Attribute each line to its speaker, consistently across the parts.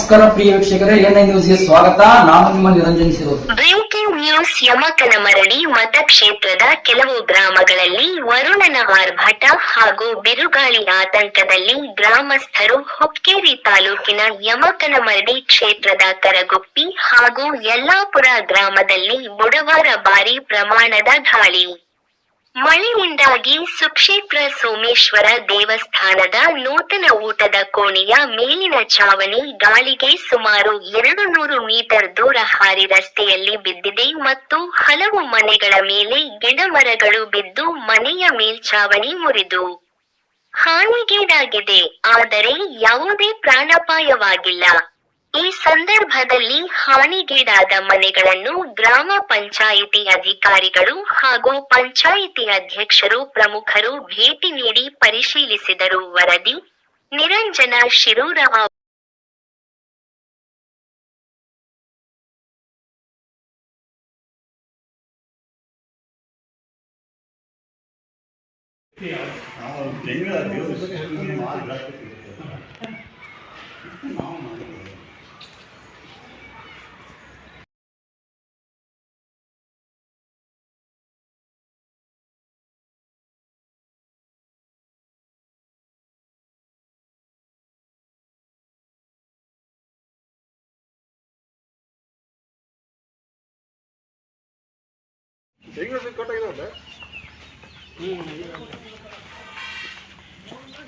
Speaker 1: ನಮಸ್ಕಾರ ಪ್ರಿಯ ವೀಕ್ಷಕರೇ, ಎನ್ಐ ನ್ಯೂಸ್ಗೆ ಸ್ವಾಗತ. ನಾನು ನಿಮ್ಮ ನಿರಂಜನ್ ಸಿರೋದು
Speaker 2: ಬ್ರೇಕಿಂಗ್ ನ್ಯೂಸ್ ಯಮಕನಮರಡಿ ಮತಕ್ಷೇತ್ರದ ಕೆಲವು ಗ್ರಾಮಗಳಲ್ಲಿ ವರುಣನ ಆರ್ಭಟ ಹಾಗೂ ಬಿರುಗಾಳಿ ಆತಂಕದಲ್ಲಿ ಗ್ರಾಮಸ್ಥರು ಹೊಕ್ಕೇರಿ ತಾಲೂಕಿನ ಯಮಕನಮರಡಿ ಕ್ಷೇತ್ರದ ಕರಗುಪ್ಪಿ ಹಾಗೂ ಯಲ್ಲಾಪುರ ಗ್ರಾಮದಲ್ಲಿ ಬುಧವಾರ ಬಾರಿ ಪ್ರಮಾಣದ ಗಾಳಿ. ಮಳೆಯಿಂದಾಗಿ ಸುಕ್ಷೇತ್ರ ಸೋಮೇಶ್ವರ ದೇವಸ್ಥಾನದ ನೂತನ ಊಟದ ಕೋಣೆಯ ಮೇಲಿನ ಚಾವಣಿ ಗಾಳಿಗೆ ಸುಮಾರು ಎರಡು ನೂರು ಮೀಟರ್ ದೂರ ಹಾರಿ ರಸ್ತೆಯಲ್ಲಿ ಬಿದ್ದಿದೆ ಮತ್ತು ಹಲವು ಮನೆಗಳ ಮೇಲೆ ಗಿಡಮರಗಳು ಬಿದ್ದು ಮನೆಯ ಮೇಲ್ಛಾವಣಿ ಮುರಿದು ಹಾನಿಗೀಡಾಗಿದೆ. ಆದರೆ ಯಾವುದೇ ಪ್ರಾಣಾಪಾಯವಾಗಿಲ್ಲ. ಈ ಸಂದರ್ಭದಲ್ಲಿ ಹಾನಿಗೀಡಾದ ಮನೆಗಳನ್ನು ಗ್ರಾಮ ಪಂಚಾಯಿತಿ ಅಧಿಕಾರಿಗಳು ಹಾಗೂ ಪಂಚಾಯಿತಿ ಅಧ್ಯಕ್ಷರು ಪ್ರಮುಖರು ಭೇಟಿ ನೀಡಿ ಪರಿಶೀಲಿಸಿದರು. ವರದಿ, ನಿರಂಜನ
Speaker 3: ದೇವರು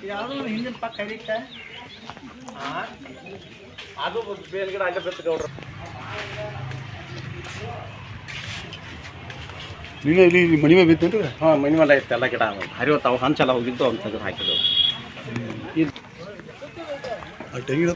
Speaker 4: ಯಾವುದು ಹಿಂದಿನ ಪಕ್ಕ ಕರೀತ
Speaker 5: ಅದು ಬೇಲ್ಗಡೆ ಅಲ್ಲೇ ಬೆತ್ತ ಗೌಡ್ರು.
Speaker 3: ನೀನು ಇಲ್ಲಿ ಮನಿ ಮೇಲೆ ಬಿತ್ತೇನ್ರಿ
Speaker 5: ಹಾಂ ಮನೆ ಮೇಲೆ ಇತ್ತು ಎಲ್ಲ ಗಿಡ ಹರಿವತ್ತು ಅವು ಹಂಚೆಲ್ಲ ಹೋಗಿದ್ದು ಅವ್ನು ತೆಗೆದು ಹಾಕಿದ್ದು
Speaker 3: ಆ ತೆಂಗಿನ